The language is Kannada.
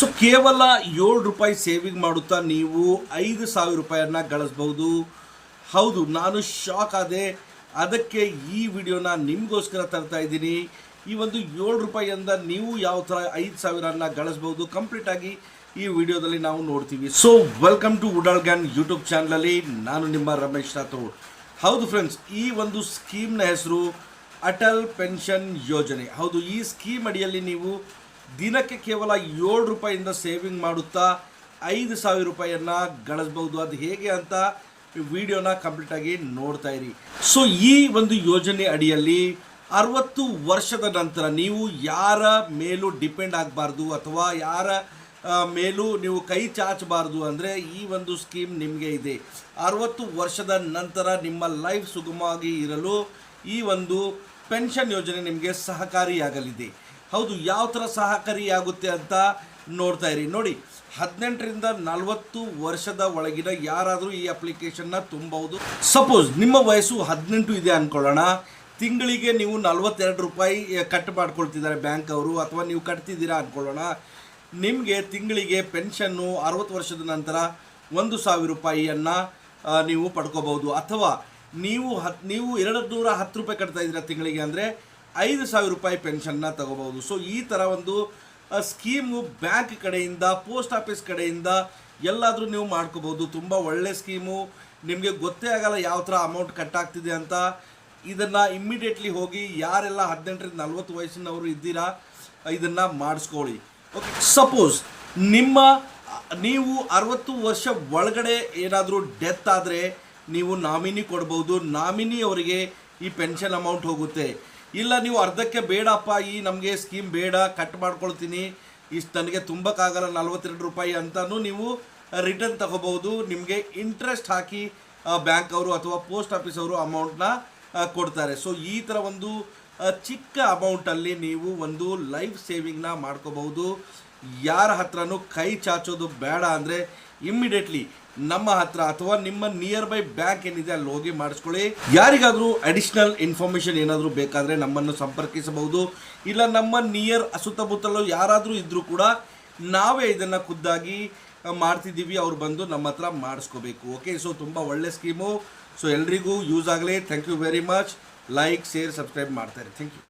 ಸೊ ಕೇವಲ ಏಳು ರೂಪಾಯಿ ಸೇವಿಂಗ್ ಮಾಡುತ್ತಾ ನೀವು ಐದು ಸಾವಿರ ರೂಪಾಯಿಯನ್ನ ಗಳಿಸ್ಬಹುದು. ಹೌದು, ನಾನು ಶಾಕ್ ಆದೆ. ಅದಕ್ಕೆ ಈ ವಿಡಿಯೋನ ನಿಮಗೋಸ್ಕರ ತರ್ತಾ ಇದ್ದೀನಿ. ಈ ಒಂದು ಏಳು ರೂಪಾಯಿಯಿಂದ ನೀವು ಯಾವ ಥರ ಐದು ಸಾವಿರನ ಗಳಿಸ್ಬೋದು ಕಂಪ್ಲೀಟಾಗಿ ಈ ವಿಡಿಯೋದಲ್ಲಿ ನಾವು ನೋಡ್ತೀವಿ. So welcome to Udal Gyan YouTube ಚಾನಲಲ್ಲಿ ನಾನು ನಿಮ್ಮ ರಮೇಶ್ ರಾಥೋಡ್. ಹೌದು ಫ್ರೆಂಡ್ಸ್ ಈ ಒಂದು ಸ್ಕೀಮ್ನ ಹೆಸರು ಅಟಲ್ ಪೆನ್ಷನ್ ಯೋಜನೆ. ಹೌದು, ಈ ಸ್ಕೀಮ್ ಅಡಿಯಲ್ಲಿ ನೀವು ದಿನಕ್ಕೆ ಕೇವಲ ಏಳು ರೂಪಾಯಿಂದ ಸೇವಿಂಗ್ ಮಾಡುತ್ತಾ ಐದು ಸಾವಿರ ರೂಪಾಯಿಯನ್ನು ಗಳಿಸ್ಬೋದು ಅದು ಹೇಗೆ ಅಂತ ವಿಡಿಯೋನ ಕಂಪ್ಲೀಟಾಗಿ ನೋಡ್ತಾ ಇರಿ. ಸೊ ಈ ಒಂದು ಯೋಜನೆ ಅಡಿಯಲ್ಲಿ ಅರವತ್ತು ವರ್ಷದ ನಂತರ ನೀವು ಯಾರ ಮೇಲೂ ಡಿಪೆಂಡ್ ಆಗಬಾರ್ದು ಅಥವಾ ಯಾರ ಮೇಲೂ ನೀವು ಕೈ ಚಾಚಬಾರ್ದು ಅಂದರೆ ಈ ಒಂದು ಸ್ಕೀಮ್ ನಿಮಗೆ ಇದೆ. ಅರವತ್ತು ವರ್ಷದ ನಂತರ ನಿಮ್ಮ ಲೈಫ್ ಸುಗಮವಾಗಿ ಇರಲು ಈ ಒಂದು ಪೆನ್ಷನ್ ಯೋಜನೆ ನಿಮಗೆ ಸಹಕಾರಿಯಾಗಲಿದೆ. ಹೌದು, ಯಾವ ಥರ ಸಹಕಾರಿಯಾಗುತ್ತೆ ಅಂತ ನೋಡ್ತಾ ಇರಿ. ನೋಡಿ, ಹದಿನೆಂಟರಿಂದ ನಲವತ್ತು ವರ್ಷದ ಒಳಗಿನ ಯಾರಾದರೂ ಈ ಅಪ್ಲಿಕೇಶನ್ನ ತುಂಬಬಹುದು. ಸಪೋಸ್ ನಿಮ್ಮ ವಯಸ್ಸು ಹದಿನೆಂಟು ಇದೆ ಅಂದ್ಕೊಳ್ಳೋಣ ತಿಂಗಳಿಗೆ ನೀವು ನಲ್ವತ್ತೆರಡು ರೂಪಾಯಿ ಕಟ್ ಮಾಡ್ಕೊಳ್ತಿದ್ದಾರೆ ಬ್ಯಾಂಕ್ ಅವರು ಅಥವಾ ನೀವು ಕಟ್ತಿದ್ದೀರಾ ಅಂದ್ಕೊಳ್ಳೋಣ ನಿಮಗೆ ತಿಂಗಳಿಗೆ ಪೆನ್ಷನ್ನು ಅರವತ್ತು ವರ್ಷದ ನಂತರ ಒಂದು ಸಾವಿರ ರೂಪಾಯಿಯನ್ನು ನೀವು ಪಡ್ಕೋಬಹುದು. ಅಥವಾ ನೀವು ಹತ್, ನೀವು ಎರಡು ನೂರ ಹತ್ತು ರೂಪಾಯಿ ಕಟ್ತಾ ಇದ್ದೀರಾ ತಿಂಗಳಿಗೆ ಅಂದರೆ ಐದು ಸಾವಿರ ರೂಪಾಯಿ ಪೆನ್ಷನ್ನ ತಗೋಬಹುದು. ಸೊ ಈ ಥರ ಒಂದು ಸ್ಕೀಮು ಬ್ಯಾಂಕ್ ಕಡೆಯಿಂದ, ಪೋಸ್ಟ್ ಆಫೀಸ್ ಕಡೆಯಿಂದ ಎಲ್ಲಾದರೂ ನೀವು ಮಾಡ್ಕೋಬೋದು ತುಂಬ ಒಳ್ಳೆ ಸ್ಕೀಮು. ನಿಮಗೆ ಗೊತ್ತೇ ಆಗಲ್ಲ ಯಾವ ಥರ ಅಮೌಂಟ್ ಕಟ್ಟಾಗ್ತಿದೆ ಅಂತ. ಇದನ್ನು ಇಮ್ಮಿಡಿಯೇಟ್ಲಿ ಹೋಗಿ ಯಾರೆಲ್ಲ ಹದಿನೆಂಟರಿಂದ ನಲ್ವತ್ತು ವಯಸ್ಸಿನವರು ಇದ್ದೀರಾ, ಇದನ್ನು ಮಾಡಿಸ್ಕೊಳ್ಳಿ. ಓಕೆ ಸಪೋಸ್ ನಿಮ್ಮ, ನೀವು ಅರವತ್ತು ವರ್ಷ ಒಳಗಡೆ ಏನಾದರೂ ಡೆತ್ ಆದರೆ ನೀವು ನಾಮಿನಿ ಕೊಡ್ಬೋದು. ನಾಮಿನಿ ಅವರಿಗೆ ಈ ಪೆನ್ಷನ್ ಅಮೌಂಟ್ ಹೋಗುತ್ತೆ. ಇಲ್ಲ, ನೀವು ಅರ್ಧಕ್ಕೆ ಬೇಡಪ್ಪ, ಈ ನಮಗೆ ಸ್ಕೀಮ್ ಬೇಡ ಕಟ್ ಮಾಡ್ಕೊಳ್ತೀನಿ. ಇಷ್ಟು ನನಗೆ ತುಂಬಕ್ಕಾಗಲ್ಲ, ನಲ್ವತ್ತೆರಡು ರೂಪಾಯಿ ಅಂತಲೂ ನೀವು ರಿಟರ್ನ್ ತಗೋಬಹುದು. ನಿಮಗೆ ಇಂಟ್ರೆಸ್ಟ್ ಹಾಕಿ ಬ್ಯಾಂಕ್ ಅವರು ಅಥವಾ ಪೋಸ್ಟ್ ಆಫೀಸ್ ಅವರು ಅಮೌಂಟ್ನ ಕೊಡ್ತಾರೆ. ಸೊ ಈ ಥರ ಒಂದು ಚಿಕ್ಕ ಅಮೌಂಟಲ್ಲಿ ನೀವು ಒಂದು ಲೈಫ್ ಸೇವಿಂಗ್ನ ಮಾಡ್ಕೋಬಹುದು. ಯಾರ ಹತ್ರನೂ ಕೈ ಚಾಚೋದು ಬೇಡ ಅಂದರೆ ಇಮ್ಮಿಡಿಯೇಟ್ಲಿ ನಮ್ಮ ಹತ್ರ ಅಥವಾ ನಿಮ್ಮ ನಿಯರ್ ಬೈ ಬ್ಯಾಂಕ್ ಏನಿದೆ, ಅಲ್ಲಿ ಹೋಗಿ ಮಾಡಿಸ್ಕೊಳ್ಳಿ. ಯಾರಿಗಾದರೂ ಅಡಿಷನಲ್ ಇನ್ಫಾರ್ಮೇಷನ್ ಏನಾದರೂ ಬೇಕಾದರೆ ನಮ್ಮನ್ನು ಸಂಪರ್ಕಿಸಬಹುದು. ಇಲ್ಲ ನಮ್ಮ ನಿಯರ್ ಸುತ್ತಮುತ್ತಲು ಯಾರಾದರೂ ಇದ್ದರೂ ಕೂಡ ನಾವೇ ಇದನ್ನು ಖುದ್ದಾಗಿ ಮಾಡ್ತಿದ್ದೀವಿ, ಅವ್ರು ಬಂದು ನಮ್ಮ ಹತ್ರ ಮಾಡಿಸ್ಕೋಬೇಕು. ಓಕೆ ಸೊ ತುಂಬ ಒಳ್ಳೆ ಸ್ಕೀಮು ಸೊ ಎಲ್ರಿಗೂ ಯೂಸ್ ಆಗಲಿ. Thank you very much like share subscribe ಮಾಡ್ತಾರೆ ಥ್ಯಾಂಕ್ ಯು